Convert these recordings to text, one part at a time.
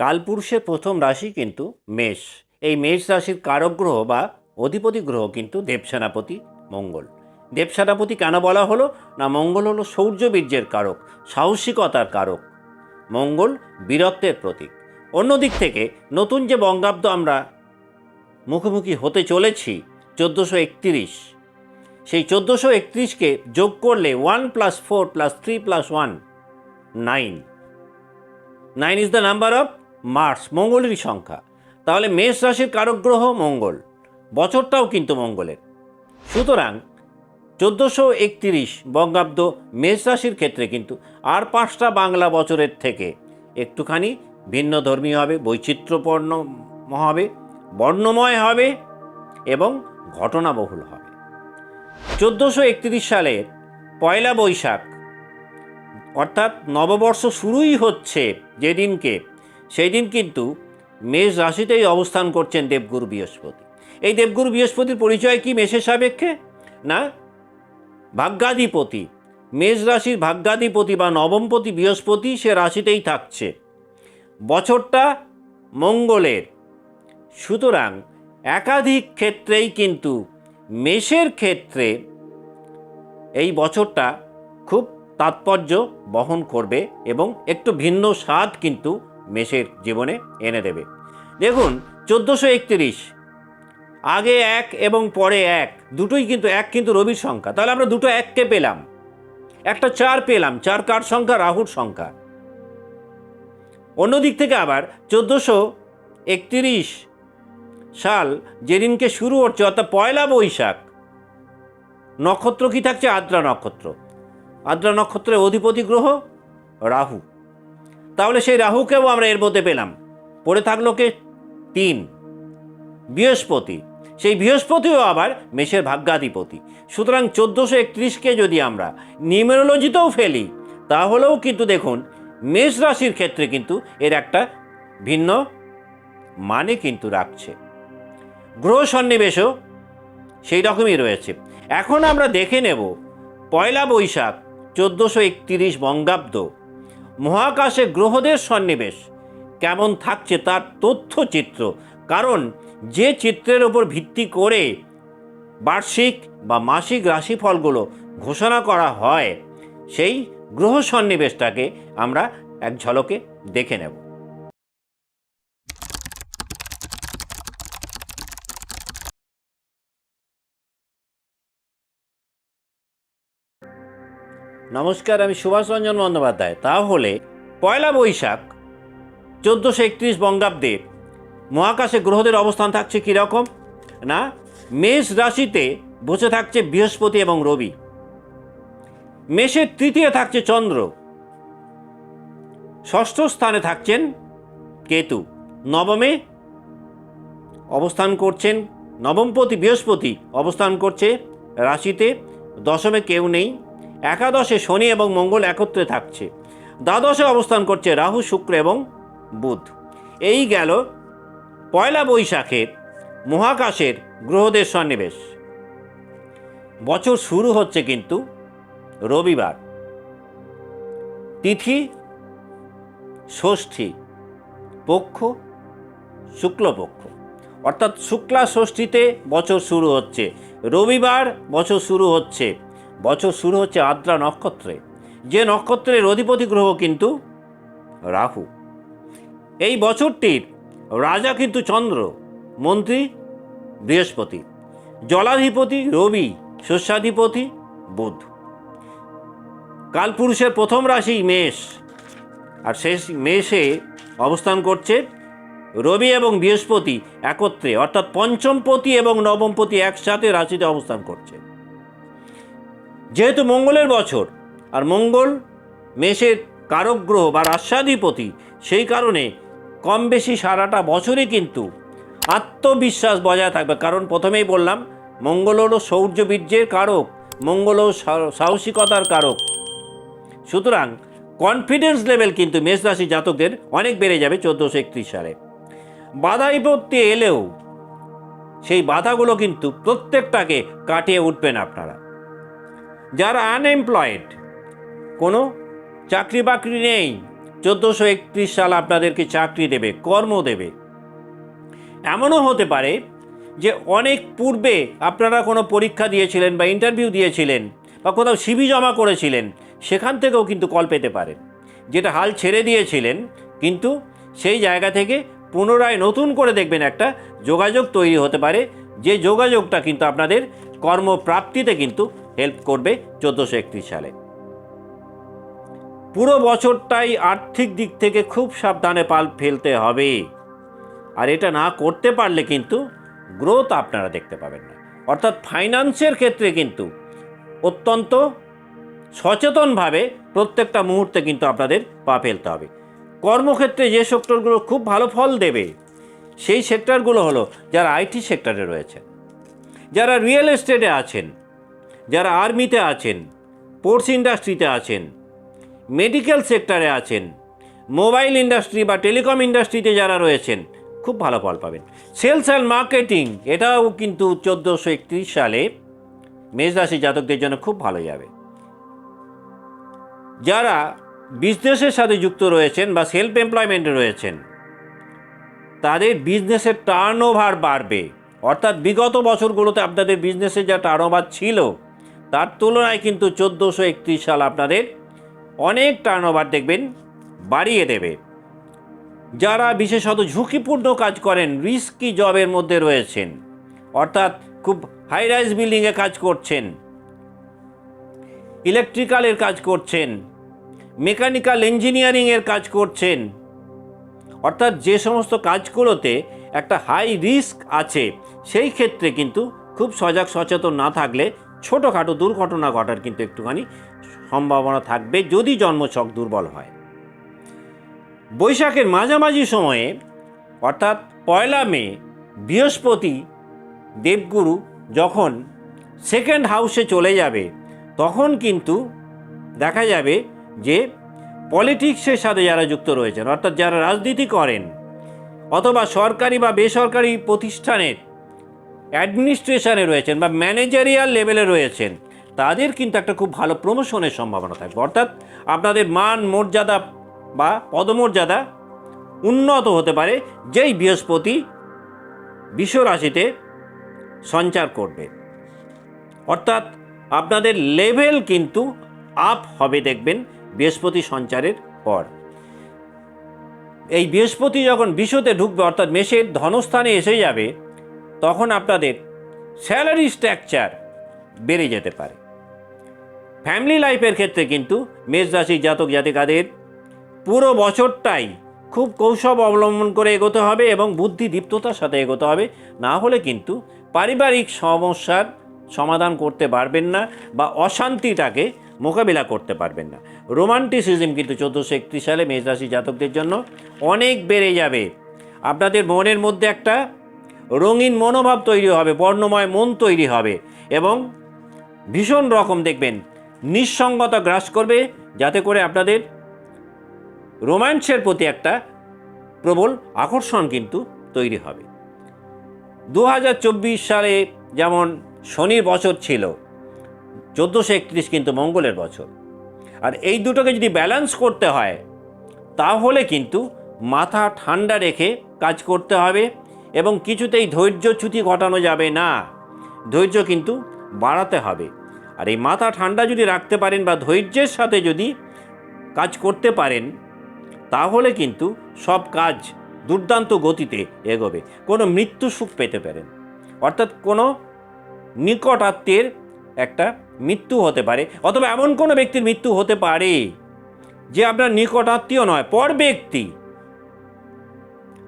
কালপুরুষের প্রথম রাশি কিন্তু মেষ। এই মেষ রাশির কারক গ্রহ বা অধিপতি গ্রহ কিন্তু দেবসেনাপতি মঙ্গল। দেবসেনাপতি কেন বলা হলো? না, মঙ্গল হলো শৌর্যবীর্যের কারক, সাহসিকতার কারক। মঙ্গল বীরত্বের প্রতীক। অন্যদিক থেকে নতুন যে বঙ্গাব্দ আমরা মুখোমুখি হতে চলেছি, চোদ্দোশো একত্রিশ। সেই চোদ্দোশো একত্রিশকে যোগ করলে one plus four plus three plus one, nine. Nine is the number of Mars মঙ্গলেরই সংখ্যা। তাহলে মেষ রাশির কারক গ্রহ মঙ্গল। বছরটাও কিন্তু মঙ্গলের। সুতরাং চোদ্দোশো একত্রিশ বঙ্গাব্দ মেষ রাশির ক্ষেত্রে কিন্তু আর পাঁচটা বাংলা বছরের থেকে একটুখানি ভিন্ন ধর্মী হবে, বৈচিত্র্যপূর্ণ হবে, বর্ণময় হবে এবং ঘটনাবহুল হবে। চোদ্দোশো একত্রিশ সালের পয়লা বৈশাখ, অর্থাৎ নববর্ষ শুরুই হচ্ছে যেদিনকে সেই দিন কিন্তু মেষ রাশিতেই অবস্থান করছেন দেবগুরু বৃহস্পতি। এই দেবগুরু বৃহস্পতির পরিচয় কি মেষের সাপেক্ষে? না, ভাগ্যাধিপতি। মেষ রাশির ভাগ্যাধিপতি বা নবমপতি বৃহস্পতি সে রাশিতেই থাকছে। বছরটা মঙ্গলের। সুতরাং একাধিক ক্ষেত্রেই কিন্তু মেষের ক্ষেত্রে এই বছরটা খুব তাৎপর্য বহন করবে এবং একটু ভিন্ন স্বাদ কিন্তু মেষের জীবনে এনে দেবে। দেখুন, চোদ্দোশো একত্রিশ। আগে এক এবং পরে এক। দুটোই কিন্তু এক, কিন্তু রবির সংখ্যা। তাহলে আমরা দুটো এককে পেলাম। একটা চার পেলাম। চার কার সংখ্যা? রাহুর সংখ্যা। অন্যদিক থেকে আবার চোদ্দোশো একত্রিশ সাল যেদিনকে শুরু হচ্ছে, অর্থাৎ পয়লা বৈশাখ। নক্ষত্র কি থাকছে? আদ্রা নক্ষত্র। আদ্রা নক্ষত্রের অধিপতি গ্রহ রাহু। তাহলে সেই রাহুকেও আমরা এর মধ্যে পেলাম। পড়ে থাকল কে? তিন। বৃহস্পতি। সেই বৃহস্পতিও আবার মেষের ভাগ্যাধিপতি। সুতরাং চোদ্দোশো একত্রিশকে যদি আমরা নিউমেরোলজিতেও ফেলি, তাহলেও কিন্তু দেখুন, মেষ রাশির ক্ষেত্রে কিন্তু এর একটা ভিন্ন মানে কিন্তু রাখছে। গ্রহ সন্নিবেশও সেই রকমই রয়েছে। এখন আমরা দেখে নেব, পয়লা বৈশাখ, চোদ্দোশো একতিরিশ বঙ্গাব্দ। মহাকাশে গ্রহদের সন্নিবেশ। কেমন থাকছে তার তথ্যচিত্র? কারণ যে চিত্রের উপর ভিত্তি করে বার্ষিক বা মাসিক রাশিফলগুলো ঘোষণা করা হয়, সেই গ্রহ সন্নিবেশটাকে আমরা এক ঝলকে দেখে নেব। নমস্কার, আমি সুভাষ রঞ্জন বন্দ্যোপাধ্যায়। তাহলে পয়লা বৈশাখ, চোদ্দোশো একত্রিশ বঙ্গাব্দে মহাকাশে গ্রহদের অবস্থান থাকছে কীরকম? না, মেষ রাশিতে বসে থাকছে বৃহস্পতি এবং রবি। মেষের তৃতীয় থাকছে চন্দ্র। ষষ্ঠ স্থানে থাকছেন কেতু। নবমে অবস্থান করছেন, নবমপতি বৃহস্পতি অবস্থান করছে রাশিতে। দশমে কেউ নেই। একাদশে শনি এবং মঙ্গল একত্রে থাকছে। দ্বাদশে অবস্থান করছে রাহু, শুক্র এবং বুধ। এই গেল পয়লা বৈশাখের মহাকাশের গ্রহদের সন্নিবেশ। বছর শুরু হচ্ছে কিন্তু রবিবার। তিথি ষষ্ঠী পক্ষ শুক্লপক্ষ। অর্থাৎ শুক্লা ষষ্ঠীতে বছর শুরু হচ্ছে। রবিবার বছর শুরু হচ্ছে বছর শুরু হচ্ছে আদ্রা নক্ষত্রে। যে নক্ষত্রের অধিপতি গ্রহ কিন্তু রাহু। এই বছরটির রাজা কিন্তু চন্দ্র, মন্ত্রী বৃহস্পতি, জলাধিপতি রবি, শস্যাধিপতি বুধ। কালপুরুষের প্রথম রাশি মেষ, আর শেষ মেষে অবস্থান করছে রবি এবং বৃহস্পতি একত্রে, অর্থাৎ পঞ্চমপতি এবং নবমপতি একসাথে রাশিতে অবস্থান করছে। যেহেতু মঙ্গলের বছর, আর মঙ্গল মেষের কারক গ্রহ বা রাস্যাধিপতি সেই কারণে কম বেশি সারাটা বছরই কিন্তু আত্মবিশ্বাস বজায় থাকবে। কারণ প্রথমেই বললাম, মঙ্গল হলো শৌর্যবীর্যের কারক, মঙ্গল সা- সাহসিকতার কারক। সুতরাং কনফিডেন্স লেভেল কিন্তু মেষ রাশি জাতকদের অনেক বেড়ে যাবে চোদ্দোশো একত্রিশ সালে। বাধা বিপত্তি এলেও সেই বাধাগুলো কিন্তু প্রত্যেকটাকে কাটিয়ে উঠবেন আপনারা। যারা আনএমপ্লয়েড কোনো চাকরি বাকরি নেই, চোদ্দোশো একত্রিশ সাল আপনাদেরকে চাকরি দেবে, কর্ম দেবে। এমনও হতে পারে যে অনেক পূর্বে আপনারা কোনো পরীক্ষা দিয়েছিলেন বা ইন্টারভিউ দিয়েছিলেন বা কোথাও সিবি জমা করেছিলেন, সেখান থেকেও কিন্তু কল পেতে পারেন। যেটা হাল ছেড়ে দিয়েছিলেন, কিন্তু সেই জায়গা থেকে পুনরায় নতুন করে দেখবেন একটা যোগাযোগ তৈরি হতে পারে, যে যোগাযোগটা কিন্তু আপনাদের কর্মপ্রাপ্তিতে কিন্তু হেল্প করবে চোদ্দোশো একত্রিশ সালে। পুরো বছরটাই আর্থিক দিক থেকে খুব সাবধানে পাল ফেলতে হবে। আর এটা না করতে পারলে কিন্তু গ্রোথ আপনারা দেখতে পাবেন না। অর্থাৎ ফাইন্যান্সের ক্ষেত্রে কিন্তু অত্যন্ত সচেতনভাবে প্রত্যেকটা মুহূর্তে কিন্তু আপনাদের পা ফেলতে হবে। কর্মক্ষেত্রে যে সেক্টরগুলো খুব ভালো ফল দেবে, সেই সেক্টরগুলো হলো যারা আইটি সেক্টরে রয়েছেন যারা রিয়েল এস্টেটে আছেন যারা আর্মিতে আছেন পোর্টস ইন্ডাস্ট্রিতে আছেন, মেডিকেল সেক্টরে আছেন, মোবাইল ইন্ডাস্ট্রি বা টেলিকম ইন্ডাস্ট্রিতে যারা রয়েছেন, খুব ভালো ফল পাবেন। সেলস অ্যান্ড মার্কেটিং, এটাও কিন্তু চোদ্দোশো একত্রিশ সালে মেষরাশি জাতকদের জন্য খুব ভালো যাবে। যারা বিজনেসের সাথে যুক্ত রয়েছেন বা সেলফ এমপ্লয়মেন্টে রয়েছেন, তাদের বিজনেসের টার্ন ওভার বাড়বে। অর্থাৎ বিগত বছরগুলোতে আপনাদের বিজনেসের যা টার্ন ওভার ছিল তার তুলনায় কিন্তু চোদ্দোশো একত্রিশ সাল আপনাদের অনেক টার্ন ওভার দেখবেন, বাড়িয়ে দেবে। যারা বিশেষত ঝুঁকিপূর্ণ কাজ করেন রিস্কি জবের মধ্যে রয়েছেন, অর্থাৎ খুব হাই রাইজ বিল্ডিংয়ে কাজ করছেন ইলেকট্রিক্যালের কাজ করছেন মেকানিক্যাল ইঞ্জিনিয়ারিংয়ের কাজ করছেন, অর্থাৎ যে সমস্ত কাজগুলোতে একটা হাই রিস্ক আছে, সেই ক্ষেত্রে কিন্তু খুব সজাগ সচেতন না থাকলে ছোটোখাটো দুর্ঘটনা ঘটার কিন্তু একটুখানি সম্ভাবনা থাকবে যদি জন্মছক দুর্বল হয়। বৈশাখের মাঝামাঝি সময়ে, অর্থাৎ পয়লা মে, বৃহস্পতি দেবগুরু যখন সেকেন্ড হাউসে চলে যাবে, তখন কিন্তু দেখা যাবে যে পলিটিক্সের সাথে যারা যুক্ত রয়েছেন, অর্থাৎ যারা রাজনীতি করেন, অথবা সরকারি বা বেসরকারি প্রতিষ্ঠানের অ্যাডমিনিস্ট্রেশনে রয়েছেন বা ম্যানেজারিয়াল লেভেলে রয়েছেন, তাদের কিন্তু একটা খুব ভালো প্রমোশনের সম্ভাবনা থাকবে। অর্থাৎ আপনাদের মান, মর্যাদা বা পদমর্যাদা উন্নত হতে পারে যেই বৃহস্পতি বিশ্ব রাশিতে সঞ্চার করবে। অর্থাৎ আপনাদের লেভেল কিন্তু আপ হবে দেখবেন বৃহস্পতি সঞ্চারের পর। এই বৃহস্পতি যখন বিশ্বতে ঢুকবে, অর্থাৎ মেষের ধনস্থানে এসে যাবে তখন আপনাদের স্যালারি স্ট্রাকচার বেড়ে যেতে পারে। ফ্যামিলি লাইফের ক্ষেত্রে কিন্তু মেষ রাশি জাতক জাতিকাদের পুরো বছরটাই খুব কৌশল অবলম্বন করে এগোতে হবে এবং বুদ্ধি দীপ্ততার সাথে এগোতে হবে। না হলে কিন্তু পারিবারিক সমস্যার সমাধান করতে পারবেন না বা অশান্তিটাকে মোকাবিলা করতে পারবেন না। রোমান্টিসিজম কিন্তু চোদ্দোশো একত্রিশ সালে মেষরাশি জাতকদের জন্য অনেক বেড়ে যাবে। আপনাদের মনের মধ্যে একটা রঙিন মনোভাব তৈরি হবে, বর্ণময় মন তৈরি হবে এবং ভীষণ রকম দেখবেন, নিঃসঙ্গতা গ্রাস করবে যাতে করে আপনাদের রোম্যান্সের প্রতি একটা প্রবল আকর্ষণ কিন্তু তৈরি হবে। দু হাজার চব্বিশ সালে যেমন শনির বছর ছিল, চোদ্দোশো একত্রিশ কিন্তু মঙ্গলের বছর। আর এই দুটোকে যদি ব্যালেন্স করতে হয়, তাহলে কিন্তু মাথা ঠান্ডা রেখে কাজ করতে হবে। এবং কিছুতেই ধৈর্যচ্যুতি ঘটানো যাবে না। ধৈর্য কিন্তু বাড়াতে হবে। আর এই মাথা ঠান্ডা যদি রাখতে পারেন বা ধৈর্যের সাথে যদি কাজ করতে পারেন, তাহলে কিন্তু সব কাজ দুর্দান্ত গতিতে এগোবে। কোনো মৃত্যু সুখ পেতে পারেন। অর্থাৎ কোনো নিকট আত্মীয়ের একটা মৃত্যু হতে পারে, অথবা এমন কোনো ব্যক্তির মৃত্যু হতে পারে, যে আপনার নিকট আত্মীয় নয়, পর ব্যক্তি।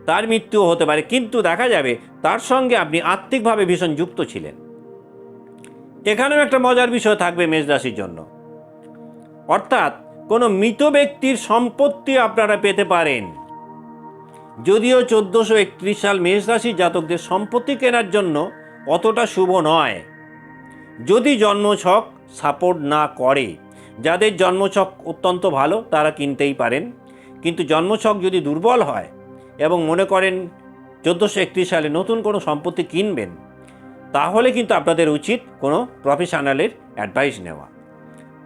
তার মৃত্যুও হতে পারে, কিন্তু দেখা যাবে তার সঙ্গে আপনি আত্মিকভাবে ভীষণ যুক্ত ছিলেন। এখানেও একটা মজার বিষয় থাকবে মেষ রাশির জন্য। অর্থাৎ কোনো মৃত ব্যক্তির সম্পত্তি আপনারা পেতে পারেন। যদিও চোদ্দোশো একত্রিশ সাল মেষ রাশির জাতকদের সম্পত্তি কেনার জন্য অতটা শুভ নয়। যদি জন্মছক সাপোর্ট না করে, যাদের জন্মছক অত্যন্ত ভালো তারা কিনতেই পারেন। কিন্তু জন্মছক যদি দুর্বল হয় এবং মনে করেন চোদ্দোশো একত্রিশ সালে নতুন কোনো সম্পত্তি কিনবেন, তাহলে কিন্তু আপনাদের উচিত কোনো প্রফেশনালের অ্যাডভাইস নেওয়া।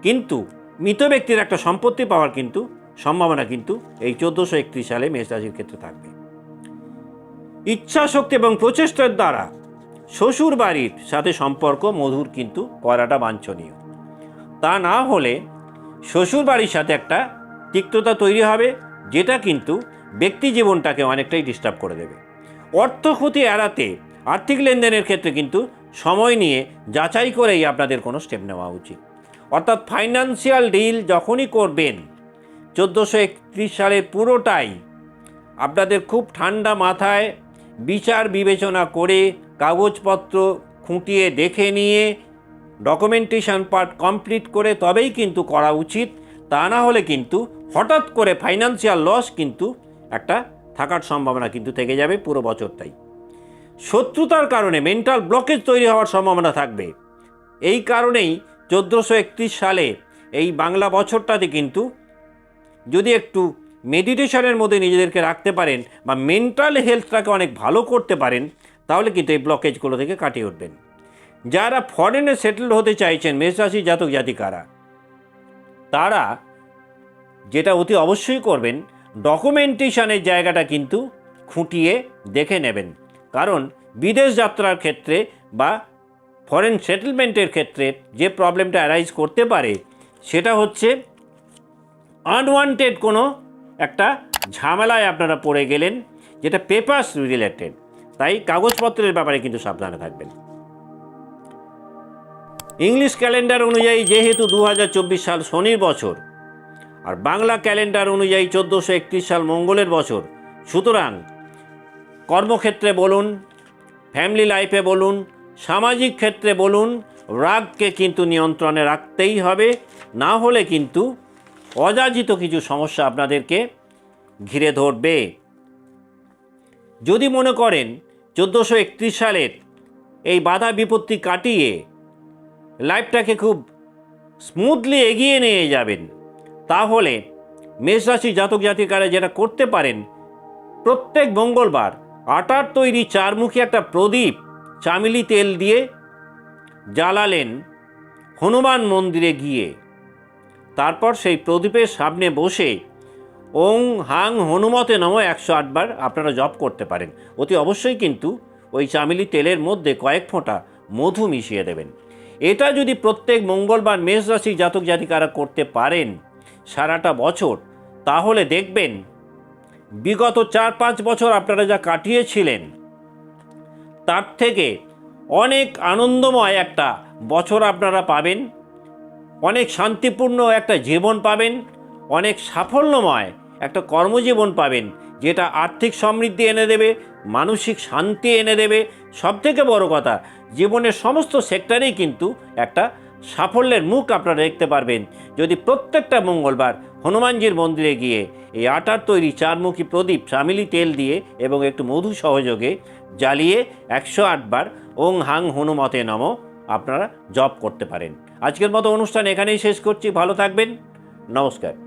কিন্তু মৃত ব্যক্তির একটা সম্পত্তি পাওয়ার কিন্তু সম্ভাবনা কিন্তু এই চোদ্দোশো একত্রিশ সালে মেষ রাশির ক্ষেত্রে থাকবে। ইচ্ছা শক্তি এবং প্রচেষ্টার দ্বারা শ্বশুর বাড়ির সাথে সম্পর্ক মধুর কিন্তু করাটা বাঞ্ছনীয়। তা না হলে শ্বশুর বাড়ির সাথে একটা তিক্ততা তৈরি হবে, যেটা কিন্তু ব্যক্তি জীবনটাকে অনেকটাই ডিস্টার্ব করে দেবে। অর্থ ক্ষতি এড়াতে আর্থিক লেনদেনের ক্ষেত্রে কিন্তু সময় নিয়ে যাচাই করেই আপনাদের কোনো স্টেপ নেওয়া উচিত। অর্থাৎ ফাইন্যান্সিয়াল ডিল যখনই করবেন, চোদ্দোশো একত্রিশ সালের পুরোটাই আপনাদের খুব ঠান্ডা মাথায় বিচার বিবেচনা করে কাগজপত্র খুঁটিয়ে দেখে নিয়ে ডকুমেন্টেশন পার্ট কমপ্লিট করে তবেই কিন্তু করা উচিত। তা না হলে কিন্তু হঠাৎ করে ফাইন্যান্সিয়াল লস কিন্তু একটা থাকার সম্ভাবনা কিন্তু থেকে যাবে পুরো বছরটাই। শত্রুতার কারণে মেন্টাল ব্লকেজ তৈরি হওয়ার সম্ভাবনা থাকবে। এই কারণেই চোদ্দোশো একত্রিশ সালে এই বাংলা বছরটাতে কিন্তু যদি একটু মেডিটেশনের মধ্যে নিজেদেরকে রাখতে পারেন বা মেন্টাল হেলথটাকে অনেক ভালো করতে পারেন, তাহলে কিন্তু এই ব্লকেজগুলো থেকে কাটিয়ে উঠবেন। যারা ফরেনে সেটেল হতে চাইছেন, মেষরাশি জাতক জাতিকারা তারা যেটা অতি অবশ্যই করবেন ডকুমেন্টেশনের জায়গাটা কিন্তু খুঁটিয়ে দেখে নেবেন। কারণ বিদেশ যাত্রার ক্ষেত্রে বা ফরেন সেটেলমেন্টের ক্ষেত্রে যে প্রবলেমটা অ্যারাইজ করতে পারে, সেটা হচ্ছে আনওয়ান্টেড কোনো একটা ঝামেলায় আপনারা পড়ে গেলেন, যেটা পেপার্স রিলেটেড তাই কাগজপত্রের ব্যাপারে কিন্তু সাবধানে থাকবেন। ইংলিশ ক্যালেন্ডার অনুযায়ী যেহেতু দু হাজার চব্বিশ সাল শনির বছর আর বাংলা ক্যালেন্ডার অনুযায়ী চোদ্দোশো একত্রিশ সাল মঙ্গলের বছর। সুতরাং কর্মক্ষেত্রে বলুন ফ্যামিলি লাইফে বলুন, সামাজিক ক্ষেত্রে বলুন, রাগকে কিন্তু নিয়ন্ত্রণে রাখতেই হবে। না হলে কিন্তু অযাচিত কিছু সমস্যা আপনাদেরকে ঘিরে ধরবে। যদি মনে করেন চোদ্দোশো একত্রিশ সালের এই বাধা বিপত্তি কাটিয়ে লাইফটাকে খুব স্মুথলি এগিয়ে নিয়ে যাবেন তাহলে মেষরাশি জাতক জাতিকারা যেটা করতে পারেন, প্রত্যেক মঙ্গলবার আটার তৈরি চারমুখী একটা প্রদীপ চামিলি তেল দিয়ে জ্বালালেন হনুমান মন্দিরে গিয়ে। তারপর সেই প্রদীপের সামনে বসে ওং হাং হনুমতে নম একশো আটবার আপনারা জপ করতে পারেন। অতি অবশ্যই কিন্তু ওই চামিলি তেলের মধ্যে কয়েক ফোঁটা মধু মিশিয়ে দেবেন। এটা যদি প্রত্যেক মঙ্গলবার মেষ রাশি জাতক জাতিকারা করতে পারেন সারাটা বছর, তাহলে দেখবেন বিগত চার পাঁচ বছর আপনারা যা কাটিয়েছিলেন, তার থেকে অনেক আনন্দময় একটা বছর আপনারা পাবেন, অনেক শান্তিপূর্ণ একটা জীবন পাবেন, অনেক সাফল্যময় একটা কর্মজীবন পাবেন, যেটা আর্থিক সমৃদ্ধি এনে দেবে, মানসিক শান্তি এনে দেবে। সবথেকে বড় কথা, জীবনের সমস্ত সেক্টরেই কিন্তু একটা সাফল্যের মুখ আপনারা দেখতে পারবেন যদি প্রত্যেকটা মঙ্গলবার হনুমানজির মন্দিরে গিয়ে এই আটার তৈরি চারমুখী প্রদীপ চামিলি তেল দিয়ে এবং একটু মধু সহযোগে জ্বালিয়ে একশো আটবার ওং হাং হনুমতে নম আপনারা জপ করতে পারেন। আজকের মতো অনুষ্ঠান এখানেই শেষ করছি। ভালো থাকবেন। নমস্কার।